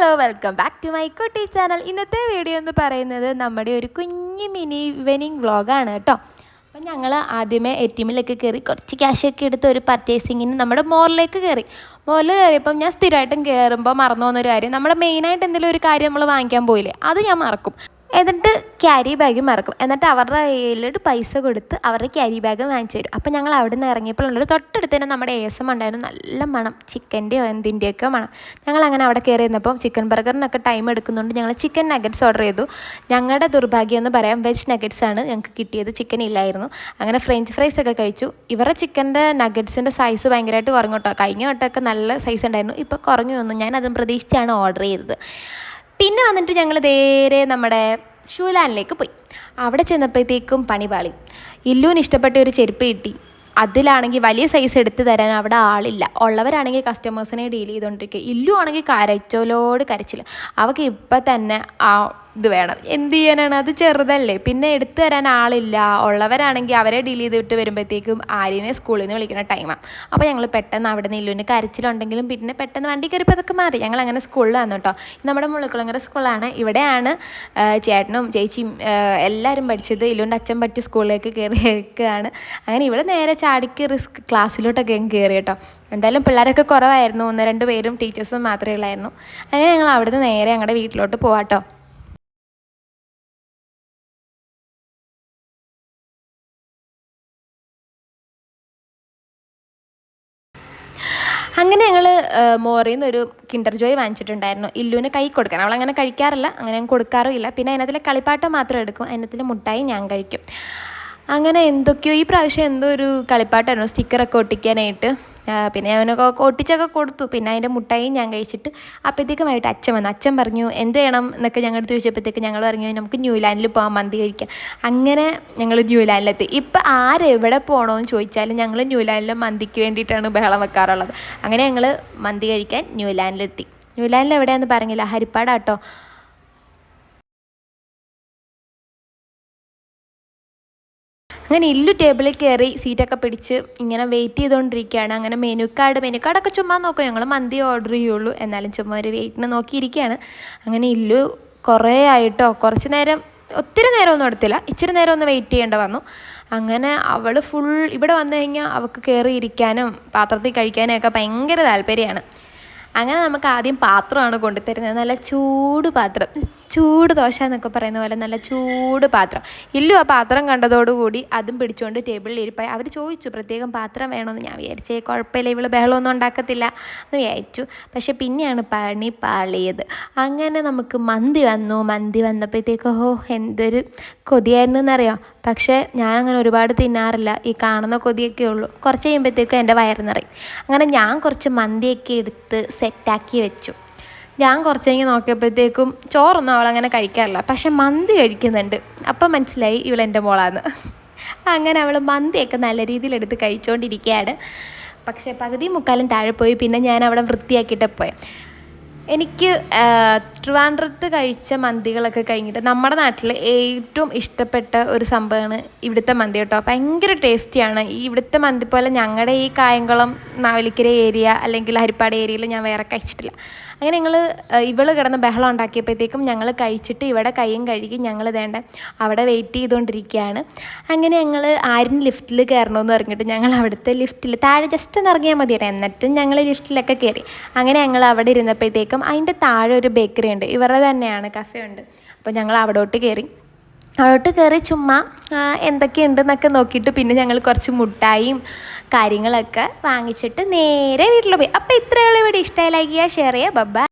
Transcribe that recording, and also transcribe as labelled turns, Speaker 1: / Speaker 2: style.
Speaker 1: Hello welcome back to my കുട്ടി channel ഇന്നത്തെ video എന്ന് പറയുന്നത് നമ്മുടെ ഒരു കുഞ്ഞു മിനി ഇവനിങ് വ്ളോഗാണ് കേട്ടോ. അപ്പം ഞങ്ങൾ ആദ്യമേ എ ടി എമ്മിലൊക്കെ കയറി കുറച്ച് ക്യാഷൊക്കെ എടുത്ത് ഒരു പർച്ചേസിങ്ങിന് നമ്മുടെ മോറിലേക്ക് കയറി. മോറിൽ കയറിയപ്പം ഞാൻ സ്ഥിരമായിട്ടും കയറുമ്പോൾ മറന്നു പോകുന്നൊരു കാര്യം നമ്മുടെ മെയിനായിട്ട് എന്തെങ്കിലും ഒരു കാര്യം നമ്മൾ വാങ്ങിക്കാൻ പോയില്ലേ അത് ഞാൻ മറക്കും. എന്നിട്ട് ക്യാരി ബാഗ് മറക്കും. എന്നിട്ട് അവരുടെ കയ്യിലോട്ട് പൈസ കൊടുത്ത് അവരുടെ ക്യാരി ബാഗ് വാങ്ങിച്ചു തരും. അപ്പോൾ ഞങ്ങൾ അവിടെ നിന്ന് ഇറങ്ങിയപ്പോഴുള്ളത് തൊട്ടടുത്ത് തന്നെ നമ്മുടെ എ എസ് എം ഉണ്ടായിരുന്നു. നല്ല മണം. ചിക്കന്റെയോ എന്തിന്റെയൊക്കെ മണം. ഞങ്ങൾ അങ്ങനെ അവിടെ കയറി ഇരുന്നപ്പം ചിക്കൻ ബർഗറിനൊക്കെ ടൈം എടുക്കുന്നുണ്ട് ഞങ്ങൾ ചിക്കൻ നഗറ്റ്സ് ഓർഡർ ചെയ്തു. ഞങ്ങളുടെ ദുർഭാഗ്യം എന്ന് പറയാം വെജ് നഗറ്റ്സ് ആണ് ഞങ്ങൾക്ക് കിട്ടിയത്. ചിക്കൻ ഇല്ലായിരുന്നു. അങ്ങനെ ഫ്രഞ്ച് ഫ്രൈസ് ഒക്കെ കഴിച്ചു. ഇവരുടെ ചിക്കന്റെ നഗറ്റ്സിന്റെ സൈസ് ഭയങ്കരമായിട്ട് കുറഞ്ഞു കേട്ടോ. കഴിഞ്ഞ വട്ടമൊക്കെ നല്ല സൈസ് ഉണ്ടായിരുന്നു. ഇപ്പോൾ കുറഞ്ഞു വന്നു. ഞാൻ അതും പ്രതീക്ഷിച്ചാണ് ഓർഡർ ചെയ്തത്. പിന്നെ വന്നിട്ട് ഞങ്ങൾ നേരെ നമ്മുടെ ഷൂലാനിലേക്ക് പോയി. അവിടെ ചെന്നപ്പോഴത്തേക്കും പണിപാളി ഇല്ലൂന് ഇഷ്ടപ്പെട്ട ഒരു ചെരുപ്പ് കിട്ടി. അതിലാണെങ്കിൽ വലിയ സൈസ് എടുത്തു തരാൻ അവിടെ ആളില്ല. ഉള്ളവരാണെങ്കിൽ കസ്റ്റമേഴ്സിനെ ഡീൽ ചെയ്തുകൊണ്ടിരിക്കുക. ഇല്ലു ആണെങ്കിൽ കരച്ചോലോട് കരച്ചില്ല അവൾക്ക് ഇപ്പം തന്നെ ആ ഇത് വേണം. എന്ത് ചെയ്യാനാണ്? അത് ചെറുതല്ലേ. പിന്നെ എടുത്തു തരാൻ ആളില്ല. ഉള്ളവരാണെങ്കിൽ അവരെ ഡീൽ ചെയ്തിട്ട് വരുമ്പോഴത്തേക്കും ആര്യനെ സ്കൂളിൽ നിന്ന് വിളിക്കുന്ന ടൈമാണ് അപ്പോൾ ഞങ്ങൾ പെട്ടെന്ന് അവിടെ നിന്ന് ഇല്ലുവിന് കരച്ചിലുണ്ടെങ്കിലും പിന്നെ പെട്ടെന്ന് വണ്ടി കയറിപ്പോൾ അതൊക്കെ മാറി ഞങ്ങൾ അങ്ങനെ സ്കൂളിലാണ് കേട്ടോ നമ്മുടെ മുള്ളിക്കുളങ്ങര സ്കൂളാണ് ഇവിടെയാണ് ചേട്ടനും ചേച്ചിയും എല്ലാവരും പഠിച്ചത്. ഇല്ലുവിന്റെ അച്ഛൻ പഠിച്ച സ്കൂളിലേക്ക് കയറിയേക്കാണ് അങ്ങനെ ഇവിടെ നേരെ ചാടിക്ക് റിസ്ക് ക്ലാസ്സിലോട്ടൊക്കെ കയറി കേട്ടോ എന്തായാലും പിള്ളേരൊക്കെ കുറവായിരുന്നു. ഒന്ന് രണ്ട് പേരും ടീച്ചേഴ്സും മാത്രമേ ഉള്ളായിരുന്നു. അങ്ങനെ ഞങ്ങൾ അവിടുന്ന് നേരെ ഞങ്ങളുടെ വീട്ടിലോട്ട് പോവാട്ടോ അങ്ങനെ ഞങ്ങൾ മോറിൽ നിന്ന് ഒരു കിൻഡർ ജോയ് വാങ്ങിച്ചിട്ടുണ്ടായിരുന്നു. ഇല്ലുവിന് കൈ കൊടുക്കാൻ. അവൾ അങ്ങനെ കഴിക്കാറില്ല. അങ്ങനെ ഞാൻ കൊടുക്കാറുമില്ല പിന്നെ അതിനകത്തിലെ കളിപ്പാട്ടം മാത്രം എടുക്കും. അതിനകത്തിലെ മുട്ടായി ഞാൻ കഴിക്കും. അങ്ങനെ എന്തൊക്കെയോ ഈ പ്രാവശ്യം എന്തോ ഒരു കളിപ്പാട്ടായിരുന്നു സ്റ്റിക്കറൊക്കെ ഒട്ടിക്കാനായിട്ട്. പിന്നെ അവനൊക്കെ ഒട്ടിച്ചൊക്കെ കൊടുത്തു. പിന്നെ അതിന്റെ മുട്ടായും ഞാൻ കഴിച്ചിട്ട് അപ്പോഴത്തേക്കുമായിട്ട് അച്ഛൻ വന്നു. അച്ഛൻ പറഞ്ഞു എന്ത് ചെയ്യണം? എന്നൊക്കെ ഞങ്ങളുടെ ചോദിച്ചപ്പോഴത്തേക്ക് ഞങ്ങൾ പറഞ്ഞു നമുക്ക് ന്യൂലാൻഡിൽ പോകാം മന്തി കഴിക്കാം. അങ്ങനെ ഞങ്ങൾ ന്യൂലാൻഡിലെത്തി. ഇപ്പം ആരെവിടെ പോകണമെന്ന് ചോദിച്ചാലും ഞങ്ങൾ ന്യൂലാൻഡിലെ മന്തിക്ക് വേണ്ടിയിട്ടാണ് ബഹളം വെക്കാറുള്ളത്. അങ്ങനെ ഞങ്ങൾ മന്തി കഴിക്കാൻ ന്യൂലാൻഡിലെത്തി. ന്യൂലാൻഡിൽ എവിടെയാണെന്ന് പറഞ്ഞില്ല. ഹരിപ്പാടാട്ടോ. അങ്ങനെ ഇല്ലു ടേബിളിൽ കയറി സീറ്റൊക്കെ പിടിച്ച് ഇങ്ങനെ വെയിറ്റ് ചെയ്തുകൊണ്ടിരിക്കുകയാണ് അങ്ങനെ മെനു കാർഡ് മെനു കാർഡൊക്കെ ചുമ്മാ നോക്കും. ഞങ്ങൾ മന്തി ഓർഡർ ചെയ്യുള്ളൂ. എന്നാലും ചുമ്മാ ഒരു വെയിറ്റിന് നോക്കിയിരിക്കുകയാണ്. അങ്ങനെ ഇല്ലു കുറേ ആയിട്ടോ കുറച്ച് നേരം ഒത്തിരി നേരമൊന്നും എടുത്തില്ല. ഇച്ചിരി നേരം ഒന്ന് വെയിറ്റ് ചെയ്യേണ്ട വന്നു. അങ്ങനെ അവൾ ഫുൾ ഇവിടെ വന്നു കഴിഞ്ഞാൽ അവൾക്ക് കയറി ഇരിക്കാനും പാത്രത്തിൽ കഴിക്കാനും ഒക്കെ ഭയങ്കര താല്പര്യമാണ്. അങ്ങനെ നമുക്ക് ആദ്യം പാത്രമാണ് കൊണ്ടുതരുന്നത്. നല്ല ചൂട് പാത്രം. ചൂട് ദോശ എന്നൊക്കെ പറയുന്ന പോലെ നല്ല ചൂട് പാത്രം. ഇല്ലു ആ പാത്രം കണ്ടതോടുകൂടി അതും പിടിച്ചുകൊണ്ട് ടേബിളിൽ ഇരിപ്പായി. അവർ ചോദിച്ചു പ്രത്യേകം പാത്രം വേണമെന്ന് ഞാൻ വിചാരിച്ചേ കുഴപ്പമില്ല ഇവൾ ബഹളമൊന്നും ഉണ്ടാക്കത്തില്ല. എന്ന് വിചാരിച്ചു. പക്ഷേ പിന്നെയാണ് പണി പാളിയത്. അങ്ങനെ നമുക്ക് മന്തി വന്നു. മന്തി വന്നപ്പോഴത്തേക്ക് ഓഹോ എന്തൊരു കൊതിയായിരുന്നു എന്നറിയാം? പക്ഷേ ഞാനങ്ങനെ ഒരുപാട് തിന്നാറില്ല. ഈ കാണുന്ന കൊതിയൊക്കെ ഉള്ളൂ. കുറച്ച് കഴിയുമ്പോഴത്തേക്കും എന്റെ വയറ് അങ്ങനെ ഞാൻ കുറച്ച് മന്തിയൊക്കെ എടുത്ത് സെറ്റാക്കി വെച്ചു. ഞാൻ കുറച്ച് കഴിഞ്ഞ് നോക്കിയപ്പോഴത്തേക്കും ചോറൊന്നും അവളങ്ങനെ കഴിക്കാറില്ല. പക്ഷെ മന്തി കഴിക്കുന്നുണ്ട്. അപ്പം മനസ്സിലായി ഇവളെന്റെ മോളാന്ന്. അങ്ങനെ അവൾ മന്തിയൊക്കെ നല്ല രീതിയിൽ എടുത്ത് കഴിച്ചുകൊണ്ടിരിക്കുകയാണ് പക്ഷേ പകുതി മുക്കാലും താഴെ പോയി. പിന്നെ ഞാൻ അവിടെ വൃത്തിയാക്കിയിട്ട് പോയി. എനിക്ക് ട്രിവാൻഡ്രത്ത് കഴിച്ച മന്തികളൊക്കെ കഴിഞ്ഞിട്ട് നമ്മുടെ നാട്ടിൽ ഏറ്റവും ഇഷ്ടപ്പെട്ട ഒരു സംഭവമാണ് ഇവിടുത്തെ മന്തി കേട്ടോ. ഭയങ്കര ടേസ്റ്റിയാണ്. ഈ ഇവിടുത്തെ മന്തി പോലെ ഞങ്ങളുടെ ഈ കായംകുളം നാവലിക്കര ഏരിയ അല്ലെങ്കിൽ ഹരിപ്പാട് ഏരിയയിൽ ഞാൻ വേറെ കഴിച്ചിട്ടില്ല. അങ്ങനെ ഞങ്ങൾ ഇവൾ കിടന്ന് ബഹളം ഉണ്ടാക്കിയപ്പോഴത്തേക്കും ഞങ്ങൾ കഴിച്ചിട്ട് ഇവിടെ കൈയും കഴുകി ഞങ്ങൾ വേണ്ട അവിടെ വെയിറ്റ് ചെയ്തുകൊണ്ടിരിക്കുകയാണ് അങ്ങനെ ഞങ്ങൾ ആരും ലിഫ്റ്റിൽ കയറണമെന്ന് പറഞ്ഞിട്ട് ഞങ്ങൾ അവിടുത്തെ ലിഫ്റ്റിൽ താഴെ ജസ്റ്റ് ഒന്ന് ഇറങ്ങിയാൽ മതിയായിരുന്നു. എന്നിട്ടും ഞങ്ങൾ ലിഫ്റ്റിലൊക്കെ കയറി. അങ്ങനെ ഞങ്ങൾ അവിടെ ഇരുന്നപ്പോഴത്തേക്കും അതിന്റെ താഴെ ഒരു ബേക്കറി ഉണ്ട് ഇവരുടെ തന്നെയാണ് കഫേ ഉണ്ട് അപ്പോൾ ഞങ്ങൾ അവിടോട്ട് കയറി അവിടോട്ട് കയറി ചുമ്മാ എന്തൊക്കെയുണ്ടെന്നൊക്കെ നോക്കിയിട്ട് പിന്നെ ഞങ്ങൾ കുറച്ച് മുട്ടായും കാര്യങ്ങളൊക്കെ വാങ്ങിച്ചിട്ട് നേരെ വീട്ടിൽ പോയി. അപ്പോൾ ഇത്രയുള്ള വീഡിയോ ഇഷ്ടമായി ലൈക്ക് ചെയ്യുക ഷെയർ ചെയ്യുക. ബബ്ബ